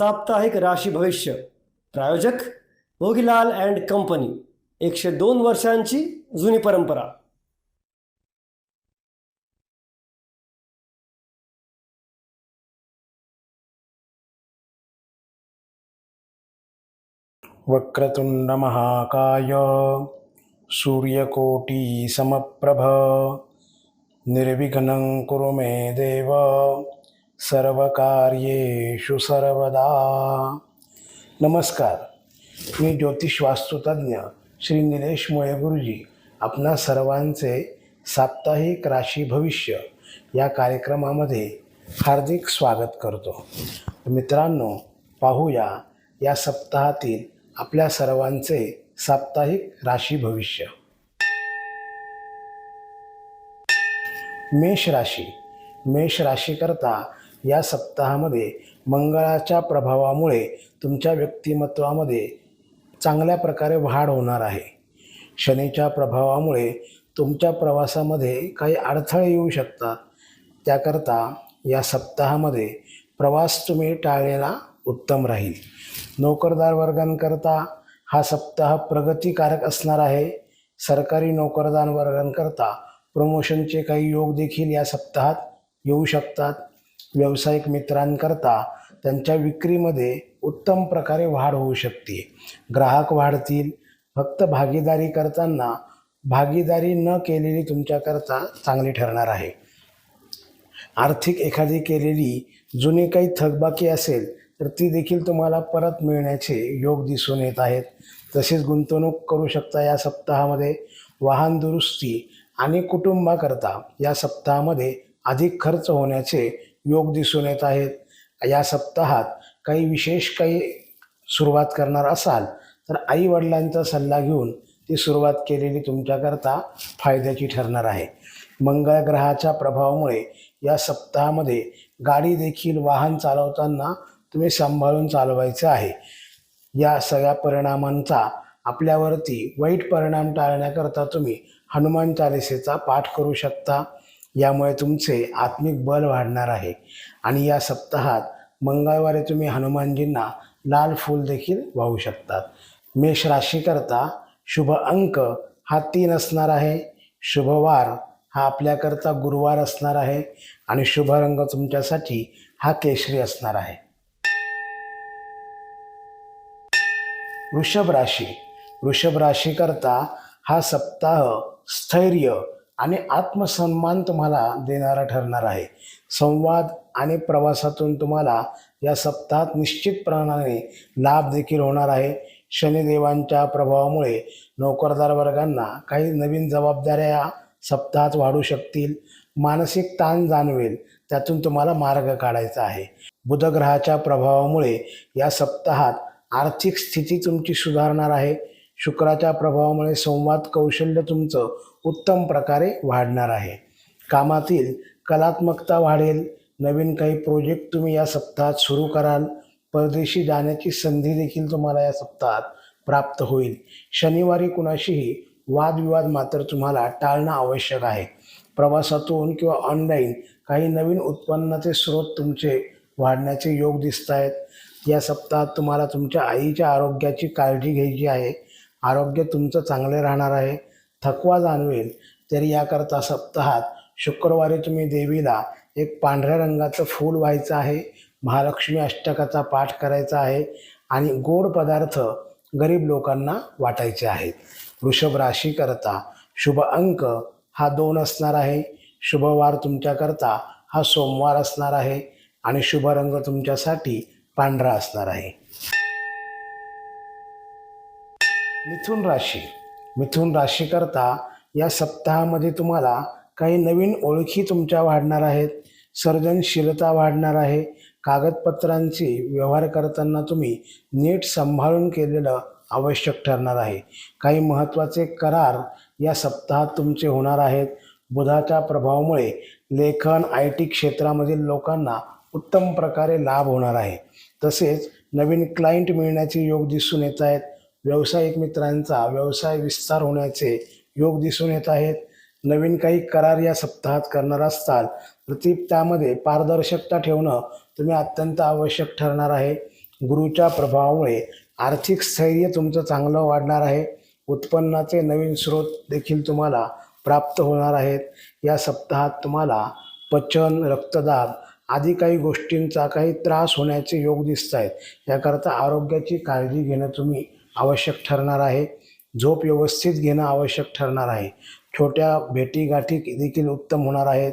साप्ताहिक राशी भविष्य प्रायोजक भोगीलाल अँड कंपनी एकशे दोन वर्षांची जुनी परंपरा. वक्रतुंड महाकाय सूर्यकोटी समप्रभ निर्विघ्नं कुरु मे देव। सर्वकार्येषु सर्वदा। नमस्कार मी ज्योतिष वास्तुतज्ञ श्री निलेश मोये गुरुजी आपणा सर्वांचे साप्ताहिक राशी भविष्य या कार्यक्रमामध्ये हार्दिक स्वागत करतो. मित्रांनो पाहूया या सप्ताहातील आपल्या सर्वांचे साप्ताहिक राशी भविष्य. मेष राशी. मेष राशीकरता या सप्ताहामध्ये मंगळाच्या प्रभावामुळे तुमच्या व्यक्तिमत्वामध्ये चांगल्या प्रकारे वाढ होणार आहे. शनीच्या प्रभावामुळे तुमच्या प्रवासामध्ये काही अडथळे येऊ शकतात. त्याकरता या सप्ताहामध्ये प्रवास तुम्ही टाळलेला उत्तम राहील. नोकरदार वर्गांकरता हा सप्ताह प्रगतिकारक असणार आहे. सरकारी नोकरदार वर्गांकरता प्रमोशनचे काही योग देखील या सप्ताहात येऊ शकतात. व्यावसायिक मित्रांकरता त्यांच्या विक्रीमध्ये उत्तम प्रकारे वाढ होऊ शकते. ग्राहक वाढतील. फक्त भागीदारी करताना भागीदारी न केलेली तुमच्याकरता चांगली ठरणार आहे. आर्थिक एखादी केलेली जुनी काही थकबाकी असेल तर ती देखील तुम्हाला परत मिळण्याचे योग दिसून येत आहेत. तसेच गुंतवणूक करू शकता या सप्ताहामध्ये. वाहन दुरुस्ती आणि कुटुंबाकरता या सप्ताहामध्ये अधिक खर्च होण्याचे योग दिसून येत आहेत. या सप्ताहात काही विशेष काही सुरुवात करणार असाल तर आई वडिलांचा सल्ला घेऊन ती सुरुवात केलेली तुमच्याकरता फायद्याची ठरणार आहे. मंगळ ग्रहाच्या प्रभावामुळे या सप्ताहामध्ये गाडी देखील वाहन चालवताना तुम्ही सांभाळून चालवायचं आहे. या सगळ्या परिणामांचा आपल्यावरती वाईट परिणाम टाळण्याकरता तुम्ही हनुमान चालिसेचा पाठ करू शकता. यामुळे तुमचे आत्मिक बल वाढणार आहे. आणि या सप्ताहात मंगळवारी तुम्ही हनुमानजींना लाल फूल देखील वाहू शकतात. मेष राशीकरता शुभ अंक हा तीन असणार आहे. शुभवार हा आपल्याकरता गुरुवार असणार आहे. आणि शुभ रंग तुमच्यासाठी हा केशरी असणार आहे. वृषभ राशी. वृषभ राशीकरता हा सप्ताह स्थैर्य आणि आत्मसन्मान तुम्हाला देणारा ठरणार आहे. संवाद आणि प्रवासातून तुम्हाला या सप्ताहात निश्चितप्रमाणे लाभ देखील होणार आहे. शनिदेवांच्या प्रभावामुळे नोकरदार वर्गांना काही नवीन जबाबदाऱ्या या सप्ताहात वाढू शकतील. मानसिक ताण जाणवेल त्यातून तुम्हाला मार्ग काढायचा आहे. बुधग्रहाच्या प्रभावामुळे या सप्ताहात आर्थिक स्थिती तुमची सुधारणार आहे. शुक्राच्या प्रभावामुळे संवाद कौशल्य तुमचं उत्तम प्रकारे वाढणार आहे. कामातील कलात्मकता वाढेल. नवीन काही प्रोजेक्ट तुम्ही या सप्ताहात सुरू कराल. परदेशी जाण्याची संधी देखील तुम्हाला या सप्ताहात प्राप्त होईल. शनिवारी कुणाशीही वादविवाद मात्र तुम्हाला टाळणं आवश्यक आहे. प्रवासातून किंवा ऑनलाईन काही नवीन उत्पन्नाचे स्रोत तुमचे वाढण्याचे योग दिसत आहेत या सप्ताहात तुम्हाला तुमच्या आईच्या आरोग्याची काळजी घ्यायची आहे. आरोग्य तुमचं चांगले राहणार आहे. थकवा जाणवेल तरी याकरता सप्ताहात शुक्रवारी तुम्ही देवीला एक पांढऱ्या रंगाचं फूल व्हायचं आहे महालक्ष्मी अष्टकाचा पाठ करायचा आहे आणि गोड पदार्थ गरीब लोकांना वाटायचे आहेत. वृषभ राशीकरता शुभ अंक हा दोन असणार आहे. शुभवार तुमच्याकरता हा सोमवार असणार आहे आणि शुभ रंग तुमच्यासाठी पांढरा असणार आहे. मिथुन राशी मिथुन राशीकरता या सप्ताहामध्ये तुम्हाला काही नवीन ओळखी तुमच्या वाढणार आहेत. सर्जनशीलता वाढणार आहे. कागदपत्रांची व्यवहार करताना तुम्ही नीट सांभाळून केलेलं आवश्यक ठरणार आहे. काही महत्त्वाचे करार या सप्ताहात तुमचे होणार आहेत. बुधाच्या प्रभावामुळे लेखन आय टी क्षेत्रामधील लोकांना उत्तम प्रकारे लाभ होणार आहे. तसेच नवीन क्लायंट मिळण्याचे योग दिसून येत आहेत. व्यावसायिक मित्रांचा व्यवसाय विस्तार होण्याचे योग दिसून येत आहेत. नवीन काही करार या सप्ताहात करणार असताल तर ती त्यामध्ये पारदर्शकता ठेवणं तुम्ही अत्यंत आवश्यक ठरणार आहे. गुरुच्या प्रभावामुळे आर्थिक स्थैर्य तुमचं चांगलं वाढणार आहे. उत्पन्नाचे नवीन स्रोत देखील तुम्हाला प्राप्त होणार आहेत. या सप्ताहात तुम्हाला पचन रक्तदाब आदी काही गोष्टींचा काही त्रास होण्याचे योग दिसत आहेत याकरता आरोग्याची काळजी घेणं तुम्ही आवश्यक ठरणार आहे. झोप व्यवस्थित घेणं आवश्यक ठरणार आहे. छोट्या भेटीगाठी देखील उत्तम होणार आहेत.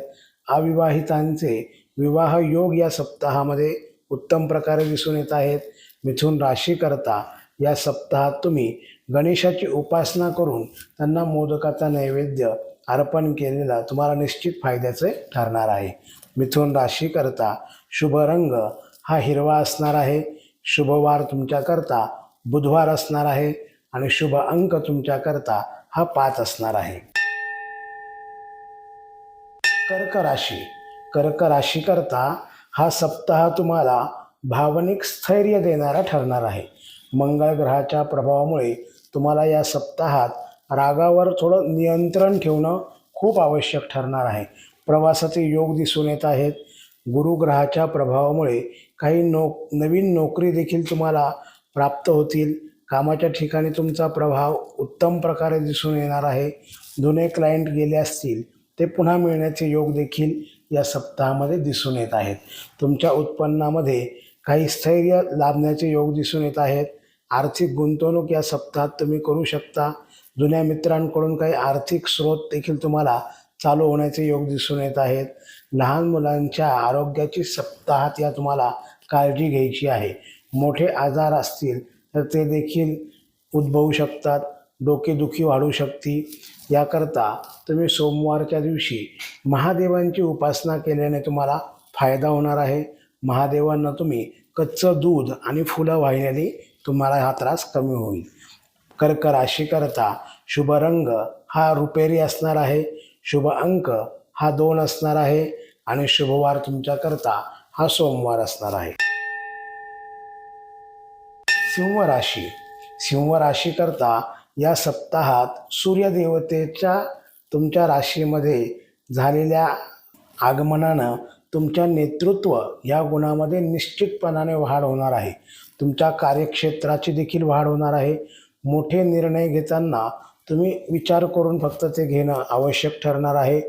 अविवाहितांचे विवाह योग या सप्ताहामध्ये उत्तम प्रकारे दिसून येत आहेत. मिथुन राशीकरता या सप्ताहात तुम्ही गणेशाची उपासना करून त्यांना मोदकाचा नैवेद्य अर्पण केलेला तुम्हाला निश्चित फायद्याचे ठरणार आहे. मिथुन राशीकरता शुभ रंग हा हिरवा असणार आहे. शुभवार तुमच्याकरता बुधवार असणार आहे आणि शुभ अंक तुमच्याकरता हा पाच असणार आहे. कर्क राशी. कर्क राशीकरता हा सप्ताह तुम्हाला भावनिक स्थैर्य देणारा ठरणार आहे. मंगळ ग्रहाच्या प्रभावामुळे तुम्हाला या सप्ताहात रागावर थोडं नियंत्रण ठेवणं खूप आवश्यक ठरणार आहे. प्रवासाचे योग दिसून येत आहेत. गुरुग्रहाच्या प्रभावामुळे काही नो नवीन नोकरी देखील तुम्हाला प्राप्त होतील. कामाच्या ठिकाणी तुमचा प्रभाव उत्तम प्रकारे दिसून येणार आहे. जुने क्लायंट गेले असतील ते पुन्हा मिळण्याचे योग देखील या सप्ताहामध्ये दिसून येत आहेत. तुमच्या उत्पन्नामध्ये काही स्थैर्य लाभण्याचे योग दिसून येत आहेत. आर्थिक गुंतवणूक या सप्ताहात तुम्ही करू शकता. जुन्या मित्रांकडून काही आर्थिक स्रोत देखील तुम्हाला चालू होण्याचे योग दिसून येत आहेत. लहान मुलांच्या आरोग्याची सप्ताहात या तुम्हाला काळजी घ्यायची आहे. मोठे आजार असतील तर ते देखील उद्भवू शकतात डोकेदुखी वाढू शकते. याकरता तुम्ही सोमवारच्या दिवशी महादेवांची उपासना केल्याने तुम्हाला फायदा होणार आहे. महादेवांना तुम्ही कच्चं दूध आणि फुलं वाहिल्याने तुम्हाला हा त्रास कमी होईल. कर्क राशीकरता शुभ रंग हा रुपेरी असणार आहे. शुभ अंक हा दोन असणार आहे आणि शुभवार तुमच्याकरता हा सोमवार असणार आहे. सिंह राशी. सिंह राशीकरता या सप्ताहात सूर्यदेवतेच्या तुमच्या राशीमध्ये झालेल्या आगमनानं तुमच्या नेतृत्व या गुणामध्ये निश्चितपणाने वाढ होणार आहे. तुमच्या कार्यक्षेत्राची देखील वाढ होणार आहे. मोठे निर्णय घेताना तुम्ही विचार करून फक्त ते घेणं आवश्यक ठरणार आहे.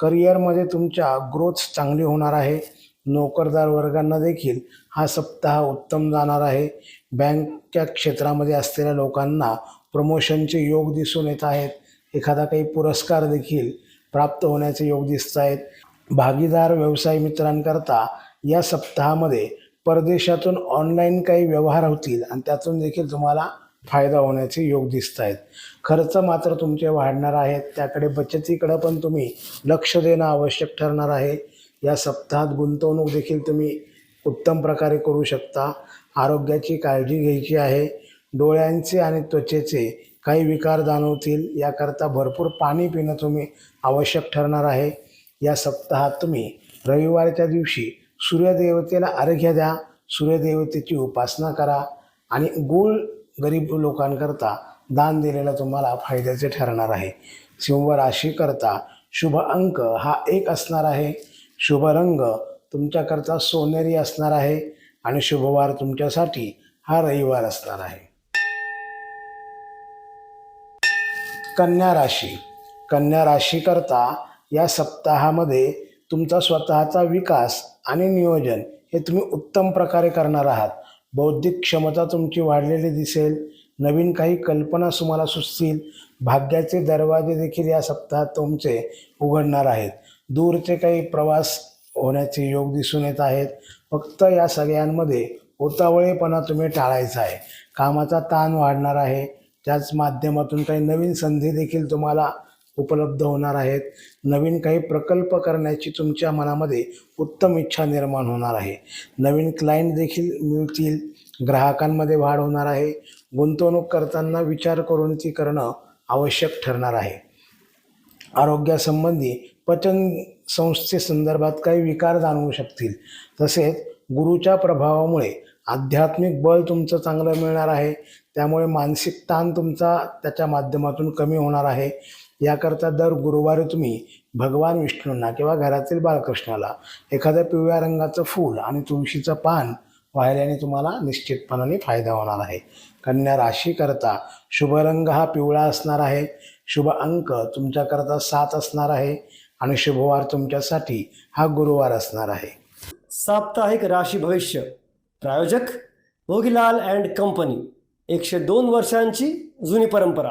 करिअरमध्ये तुमच्या ग्रोथ चांगली होणार आहे. नोकरदार वर्गांना देखील हा सप्ताह उत्तम जाणार आहे. बँकच्या क्षेत्रामध्ये असलेल्या लोकांना प्रमोशनचे योग दिसून येत आहेत. एखादा काही पुरस्कार देखील प्राप्त होण्याचे योग दिसत आहेत. भागीदार व्यवसाय मित्रांकरता या सप्ताहामध्ये परदेशातून ऑनलाईन काही व्यवहार होतील आणि त्यातून देखील तुम्हाला फायदा होण्याचे योग दिसत आहेत. खर्च मात्र तुमचे वाढणार आहेत. त्याकडे बचतीकडं पण तुम्ही लक्ष देणं आवश्यक ठरणार आहे. या सप्ताहात गुंतवणूक देखील तुम्ही उत्तम प्रकारे करू शकता. आरोग्याची काळजी घ्यायची आहे. डोळ्यांचे आणि त्वचेचे काही विकार जाणवतील. याकरता भरपूर पाणी पिणं तुम्ही आवश्यक ठरणार आहे. या सप्ताहात तुम्ही रविवारच्या दिवशी सूर्यदेवतेला अर्घ्य द्या. सूर्यदेवतेची उपासना करा आणि गुळ गरीब लोकांकरता दान दिलेला तुम्हाला फायद्याचे ठरणार आहे. सिंह राशीकरता शुभ अंक हा एक असणार आहे. शुभ रंग तुमच्याकरता सोनेरी असणार आहे आणि शुभवार तुमच्यासाठी हा रविवार असणार आहे. कन्या राशी. कन्या राशीकरता या सप्ताहामध्ये तुमचा स्वतःचा विकास आणि नियोजन हे तुम्ही उत्तम प्रकारे करणार आहात. बौद्धिक क्षमता तुमची वाढलेली दिसेल. नवीन काही कल्पना तुम्हाला सुचतील. भाग्याचे दरवाजे देखील या सप्ताहात तुमचे उघडणार आहेत. दूरचे काही प्रवास होण्याचे योग दिसून येत आहेत. फक्त या सगळ्यांमध्ये उतावळेपणा तुम्ही टाळायचा आहे. कामाचा ताण वाढणार आहे. त्याच माध्यमातून काही नवीन संधी देखील तुम्हाला उपलब्ध होणार आहेत. नवीन काही प्रकल्प करण्याची तुमच्या मनामध्ये उत्तम इच्छा निर्माण होणार आहे. नवीन क्लायंट देखील मिळतील. ग्राहकांमध्ये वाढ होणार आहे. गुंतवणूक करताना विचार करून ती करणं आवश्यक ठरणार आहे. आरोग्यासंबंधी पचन संस्थेसंदर्भात काही विकार जाणवू शकतील. तसेच गुरुच्या प्रभावामुळे आध्यात्मिक बळ तुमचं चांगलं मिळणार आहे. त्यामुळे मानसिक ताण तुमचा त्याच्या माध्यमातून कमी होणार आहे. याकरता दर गुरुवारी तुम्ही भगवान विष्णूंना किंवा घरातील बाळकृष्णाला एखाद्या पिवळ्या रंगाचं फूल आणि तुळशीचं पान वाहिल्याने तुम्हाला निश्चितपणाने फायदा होणार आहे. कन्या राशीकरता शुभ रंग हा पिवळा असणार आहे. शुभ अंक तुमच्याकरता सात असणार आहे. आणि शुभवार तुमच्यासाठी हा गुरुवार असणार आहे. साप्ताहिक राशी भविष्य प्रायोजक भोगीलाल अँड कंपनी एकशे दोन वर्षांची जुनी परंपरा.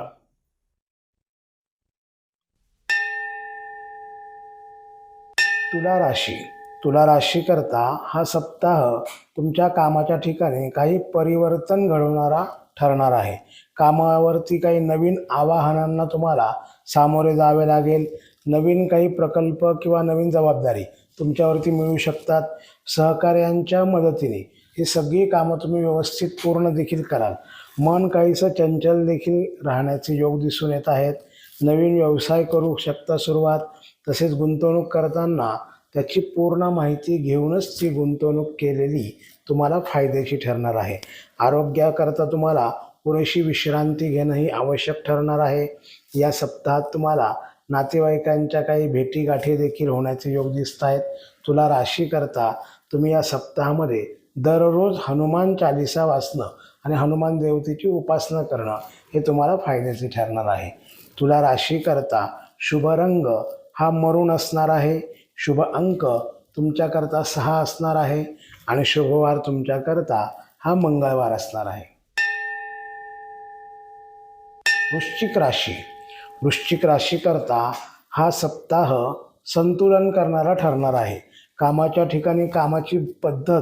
तुला राशी तुला राशी करता हा सप्ताह तुमच्या कामाच्या ठिकाणी काही परिवर्तन घडवणारा ठरणार आहे. कामावरती काही नवीन आवाहनांना तुम्हाला सामोरे जावे लागेल. नवीन काही प्रकल्प किंवा नवीन जबाबदारी तुमच्यावरती मिळू शकतात. सहकार्यांच्या मदतीने ही सगळी कामं तुम्ही व्यवस्थित पूर्ण देखील कराल. मन काहीसं चंचल देखील राहण्याचे योग दिसून येत आहेत. नवीन व्यवसाय करू शकता सुरुवात. तसेच गुंतवणूक करताना त्याची पूर्ण माहिती घेऊनच ती गुंतवणूक केलेली तुम्हाला फायद्याची ठरणार आहे. आरोग्याकरता तुम्हाला पुरेशी विश्रांती घेणंही आवश्यक ठरणार आहे. या सप्ताहात तुम्हाला नातेवाईकांच्या काही भेटीगाठी देखील होण्याचे योग दिसत आहेत तुला राशी करता तुम्ही या सप्ताहामध्ये दररोज हनुमान चालिसा वाचणं आणि हनुमान देवतेची उपासना करणं हे तुम्हाला फायद्याचे ठरणार आहे. तुला राशी करता शुभ रंग हा मरून असणार आहे. शुभ अंक तुमच्याकरता सहा असणार आहे आणि शुभवार तुमच्याकरता हा मंगळवार असणार आहे. वृश्चिक राशी. वृश्चिक राशीकरता हा सप्ताह संतुलन करणारा ठरणार आहे. कामाच्या ठिकाणी कामाची पद्धत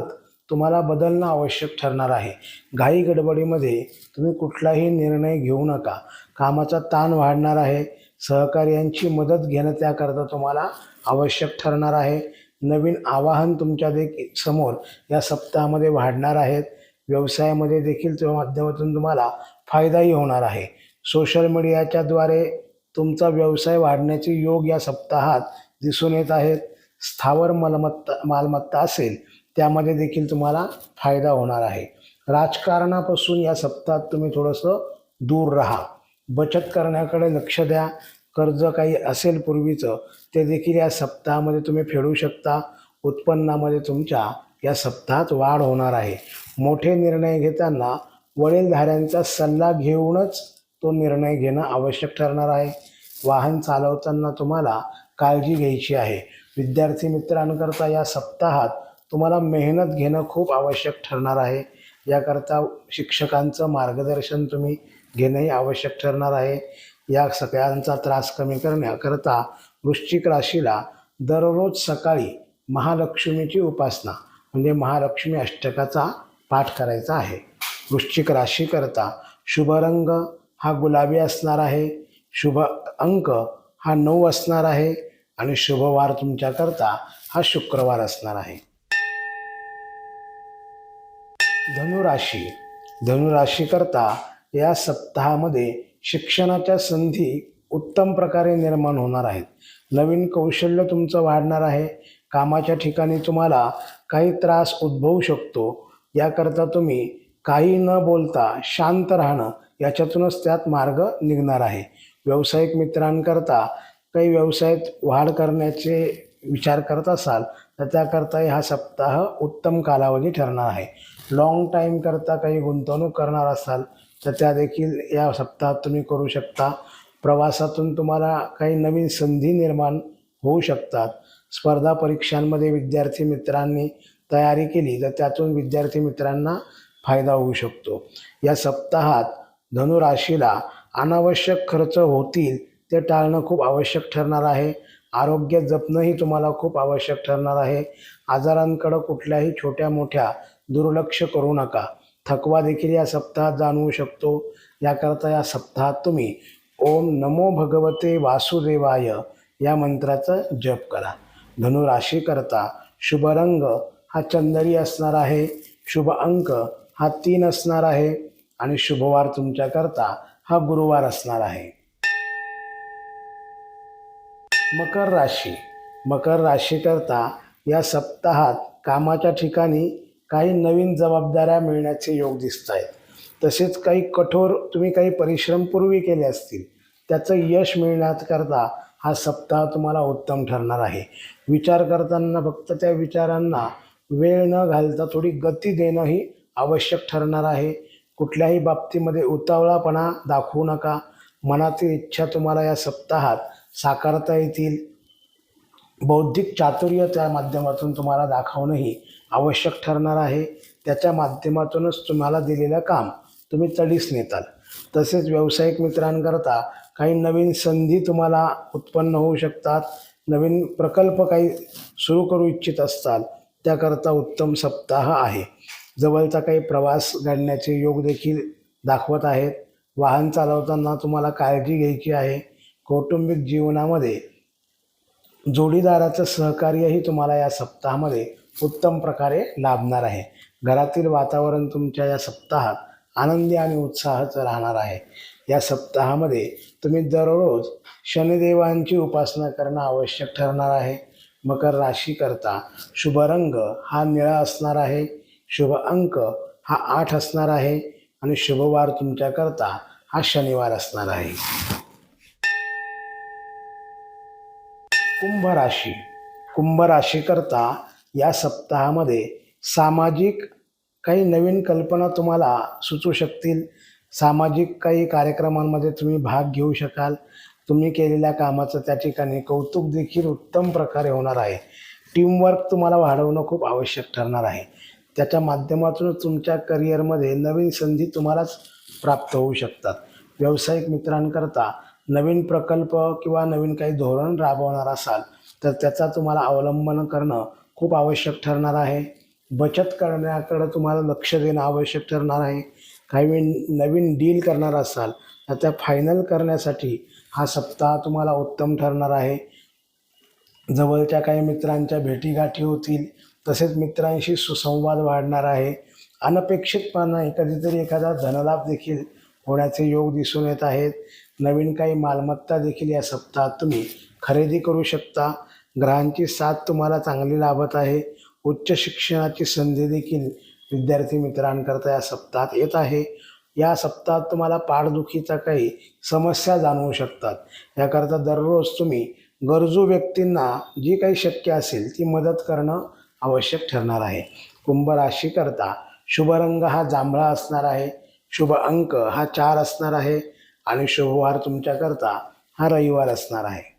तुम्हाला बदलणं आवश्यक ठरणार आहे. घाई गडबडीमध्ये तुम्ही कुठलाही निर्णय घेऊ नका. कामाचा ताण वाढणार आहे. सहकार्यांची मदत घेणं त्याकरता तुम्हाला आवश्यक ठरणार आहे. नवीन आवाहन तुमच्या देखील समोर या सप्ताहामध्ये वाढणार आहेत. व्यवसायामध्ये देखील त्या माध्यमातून तुम्हाला फायदाही होणार आहे. सोशल मीडियाच्याद्वारे तुमचा व्यवसाय वाढण्याचे योग या सप्ताहात दिसून येत आहेत. स्थावर मालमत्ता मालमत्ता असेल त्यामध्ये देखील तुम्हाला फायदा होणार आहे. राजकारणापासून या सप्ताहात तुम्ही थोडंसं दूर राहा. बचत करण्याकडे लक्ष द्या. कर्ज काही असेल पूर्वीचं ते देखील या सप्ताहामध्ये तुम्ही फेडू शकता. उत्पन्नामध्ये तुमच्या या सप्ताहात वाढ होणार आहे. मोठे निर्णय घेताना वडीलधाऱ्यांचा सल्ला घेऊनच तो निर्णय घेणं आवश्यक ठरणार आहे. वाहन चालवताना तुम्हाला काळजी घ्यायची आहे. विद्यार्थी मित्रांकरता या सप्ताहात तुम्हाला मेहनत घेणं खूप आवश्यक ठरणार आहे. याकरता शिक्षकांचं मार्गदर्शन तुम्ही घेणंही आवश्यक ठरणार आहे. या सगळ्यांचा त्रास कमी करण्याकरता वृश्चिक राशीला दररोज सकाळी महालक्ष्मीची उपासना म्हणजे महालक्ष्मी अष्टकाचा पाठ करायचा आहे. वृश्चिक राशीकरता शुभरंग हा गुलाबी असणार आहे. शुभ अंक हा नऊ असणार आहे आणि शुभवार तुमच्याकरता हा शुक्रवार असणार आहे. धनुराशी. धनुराशीकरता या सप्ताहामध्ये शिक्षणाच्या संधी उत्तम प्रकारे निर्माण होणार आहेत. नवीन कौशल्य तुमचं वाढणार आहे. कामाच्या ठिकाणी तुम्हाला काही त्रास उद्भवू शकतो. याकरता तुम्ही काही न बोलता शांत राहणं याच्यातूनच त्यात मार्ग निघणार आहे. व्यावसायिक मित्रांकरता काही व्यवसायात वाढ करण्याचे विचार करत असाल तर त्याकरताही हा सप्ताह उत्तम कालावधी ठरणार आहे. लाँग टाईमकरता काही गुंतवणूक करणार असाल तर त्या देखील या सप्ताहात तुम्ही करू शकता. प्रवासातून तुम्हाला काही नवीन संधी निर्माण होऊ शकतात. स्पर्धा परीक्षांमध्ये विद्यार्थी मित्रांनी तयारी केली तर त्यातून विद्यार्थी मित्रांना फायदा होऊ शकतो. या सप्ताहात धनुराशीला अनावश्यक खर्च होतील ते टाळणं खूप आवश्यक ठरणार आहे. आरोग्य जपणंही तुम्हाला खूप आवश्यक ठरणार आहे. आजारांकडं कुठल्याही छोट्या मोठ्या दुर्लक्ष करू नका. थकवा देखील या सप्ताहात जाणवू शकतो. याकरता या सप्ताहात तुम्ही ओम नमो भगवते वासुदेवाय या मंत्राचा जप करा. धनुराशीकरता शुभ रंग हा चंदरी असणार आहे. शुभ अंक हा तीन असणार आहे. आणि शुभवार तुमच्याकरता हा गुरुवार असणार आहे. मकर राशी. मकर राशीकरता या सप्ताहात कामाच्या ठिकाणी काही नवीन जबाबदाऱ्या मिळण्याचे योग दिसत आहेत तसेच काही कठोर तुम्ही काही परिश्रम पूर्वी केले असतील त्याचं यश मिळण्याकरता हा सप्ताह तुम्हाला उत्तम ठरणार आहे. विचार करताना फक्त त्या विचारांना वेळ न घालता थोडी गती देणं ही आवश्यक ठरणार आहे. कुठल्याही बाबतीमध्ये उतावळापणा दाखवू नका. मनातील इच्छा तुम्हाला या सप्ताहात साकारता येतील. बौद्धिक चातुर्य त्या माध्यमातून तुम्हाला दाखवणंही आवश्यक ठरणार आहे. त्याच्या माध्यमातूनच तुम्हाला दिलेलं काम तुम्ही तडीस नेताल. तसेच व्यावसायिक मित्रांकरता काही नवीन संधी तुम्हाला उत्पन्न होऊ शकतात. नवीन प्रकल्प काही सुरू करू इच्छित असताल त्याकरता उत्तम सप्ताह आहे. जवळचा काही प्रवास घडण्याचे योग देखील दाखवत आहेत. वाहन चालवताना तुम्हाला काळजी घ्यायची आहे. कौटुंबिक जीवनामध्ये जोडीदाराचं सहकार्यही तुम्हाला या सप्ताहामध्ये उत्तम प्रकारे लाभणार आहे. घरातील वातावरण तुमच्या या सप्ताहात आनंदी आणि उत्साहाचं राहणार आहे. या सप्ताहामध्ये तुम्ही दररोज शनिदेवांची उपासना करणं आवश्यक ठरणार आहे. मकर राशीकरता शुभ रंग हा निळा असणार आहे. शुभ अंक हा आठ असणार आहे आणि शुभवार तुमच्याकरता हा शनिवार असणार आहे. कुंभ राशी. कुंभ राशीकरता या सप्ताहामध्ये सामाजिक काही नवीन कल्पना तुम्हाला सुचू शकतील. सामाजिक काही कार्यक्रमांमध्ये तुम्ही भाग घेऊ शकाल. तुम्ही केलेल्या कामाचं त्या ठिकाणी कौतुक देखील उत्तम प्रकारे होणार आहे. टीमवर्क तुम्हाला वाढवणं खूप आवश्यक ठरणार आहे. त्याच्या माध्यमातूनच तुमच्या करिअरमध्ये नवीन संधी तुम्हालाच प्राप्त होऊ शकतात. व्यावसायिक मित्रांकरता नवीन प्रकल्प किंवा नवीन काही धोरण राबवणार असाल तर त्याचा तुम्हाला अवलंबन करणं खूप आवश्यक ठरणार आहे. बचत करण्याकडं तुम्हाला लक्ष देणं आवश्यक ठरणार आहे. काही वेळ नवीन डील करणार असाल तर त्या फायनल करण्यासाठी हा सप्ताह तुम्हाला उत्तम ठरणार आहे. जवळच्या काही मित्रांच्या भेटीगाठी होतील तसेच मित्रांशी सुसंवाद वाढणार आहे. अनपेक्षितपणे कधीतरी एखादा धनलाभ देखील होण्याचे योग दिसून येत आहेत. नवीन काही मालमत्ता देखील या सप्ताहात तुम्ही खरेदी करू शकता. ग्रहांची साथ तुम्हाला चांगली लाभत आहे. उच्च शिक्षणाची संधी देखील विद्यार्थी मित्रांकरता या सप्ताहात येत आहे. या सप्ताहात तुम्हाला पाठदुखीचा काही समस्या जाणवू शकतात. याकरता दररोज तुम्ही गरजू व्यक्तींना जी काही शक्य असेल ती मदत करणं आवश्यक ठरणार आहे. कुंभ राशीकरता शुभ रंग हा जांभळा असणार आहे. शुभ अंक हा चार असणार आहे आणि शुभवार तुमच्याकरता हा रविवार असणार आहे.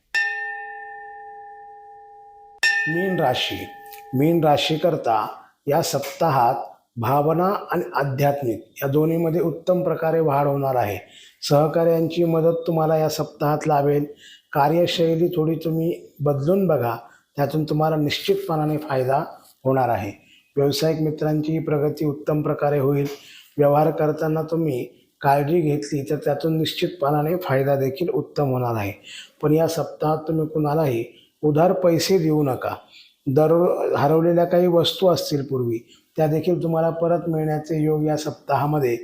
मीन राशी. मीन राशीकरता या सप्ताहात भावना आणि आध्यात्मिक या दोन्हीमध्ये उत्तम प्रकारे वाढ होणार आहे. सहकार्यांची मदत तुम्हाला या सप्ताहात लाभेल. कार्यशैली थोडी तुम्ही बदलून बघा. त्यातून तुम्हाला निश्चितपणाने फायदा होणार आहे. व्यावसायिक मित्रांची प्रगती उत्तम प्रकारे होईल. व्यवहार करताना तुम्ही काळजी घेतली तर त्यातून निश्चितपणाने फायदा देखील उत्तम होणार आहे. पण या सप्ताहात तुम्ही कुणालाही उधार पैसे देऊ नका. दररोज हरवलेल्या काही वस्तू असतील पूर्वी त्या देखील तुम्हाला परत मिळण्याचे योग या सप्ताहामध्ये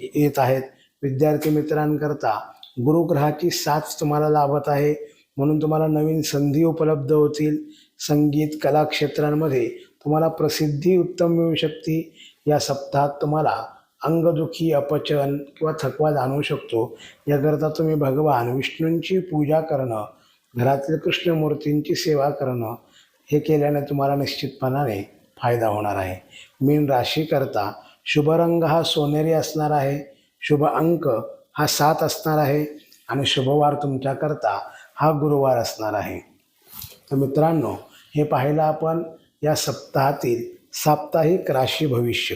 येत आहेत. विद्यार्थी मित्रांकरता गुरुग्रहाची साथ तुम्हाला लाभत आहे. म्हणून तुम्हाला नवीन संधी उपलब्ध होतील. संगीत कला क्षेत्रांमध्ये तुम्हाला प्रसिद्धी उत्तम मिळू शकते. या सप्ताहात तुम्हाला अंगदुखी अपचन किंवा थकवा जाणवू शकतो. याकरता तुम्ही भगवान विष्णूंची पूजा करणं घरातील कृष्णमूर्तींची सेवा करणं हे केल्याने तुम्हाला निश्चितपणाने फायदा होणार आहे. मीन राशीकरता शुभ रंग हा सोनेरी असणार आहे. शुभ अंक हा सात असणार आहे. आणि शुभवार तुमच्याकरता हा गुरुवार असणार आहे. तर मित्रांनो हे पाहिलं आपण या सप्ताहातील साप्ताहिक राशी भविष्य.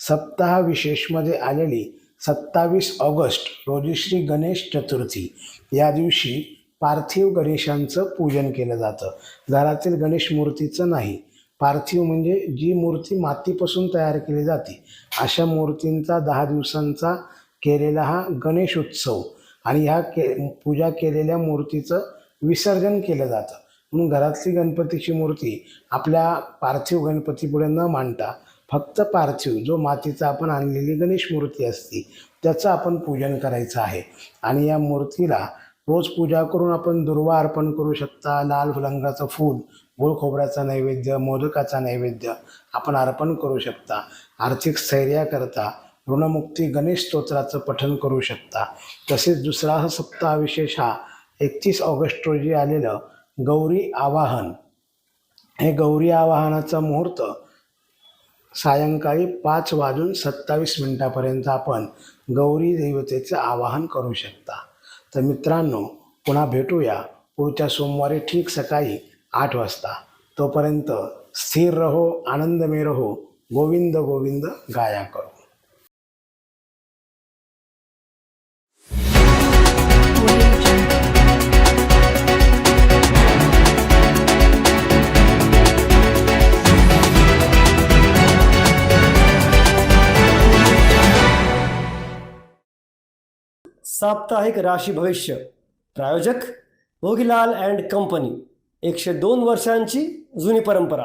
सप्ताह विशेषमध्ये आलेली सत्तावीस ऑगस्ट रोजी श्री गणेश चतुर्थी. या दिवशी पार्थिव गणेशांचं पूजन केलं जातं. घरातील गणेश मूर्तीचं नाही. पार्थिव म्हणजे जी मूर्ती मातीपासून तयार केली जाते अशा मूर्तींचा दहा दिवसांचा केलेला हा गणेश उत्सव. आणि ह्या के पूजा केलेल्या मूर्तीचं विसर्जन केलं जातं. म्हणून घरातली गणपतीची मूर्ती आपल्या पार्थिव गणपतीपुढे न मांडता फक्त पार्थिव जो मातीचा आपण आणलेली गणेश मूर्ती असते त्याचं आपण पूजन करायचं आहे. आणि या मूर्तीला रोज पूजा करून आपण दुर्वा अर्पण करू शकता. लाल रंगाचं फूल गोड खोबऱ्याचा नैवेद्य मोदकाचा नैवेद्य आपण अर्पण करू शकता. आर्थिक स्थैर्याकरता ऋणमुक्ती गणेश स्तोत्राचं पठन करू शकता. तसेच दुसरा हा सप्ताह विशेष हा एकतीस ऑगस्ट रोजी आलेलं गौरी आवाहन. हे गौरी आवाहनाचा मुहूर्त सायंकाळी पाच वाजून सत्तावीस मिनिटापर्यंत आपण गौरी देवतेचं आवाहन करू शकता. तर मित्रांनो पुन्हा भेटूया. पुढच्या सोमवारी ठीक सकाळी आठ वाजता. तोपर्यंत स्थिर रहो आनंदमय रहो. गोविंद गोविंद गाया करो. साप्ताहिक राशी भविष्य प्रायोजक भोगीलाल अँड कंपनी एकशे दोन वर्षांची जुनी परंपरा.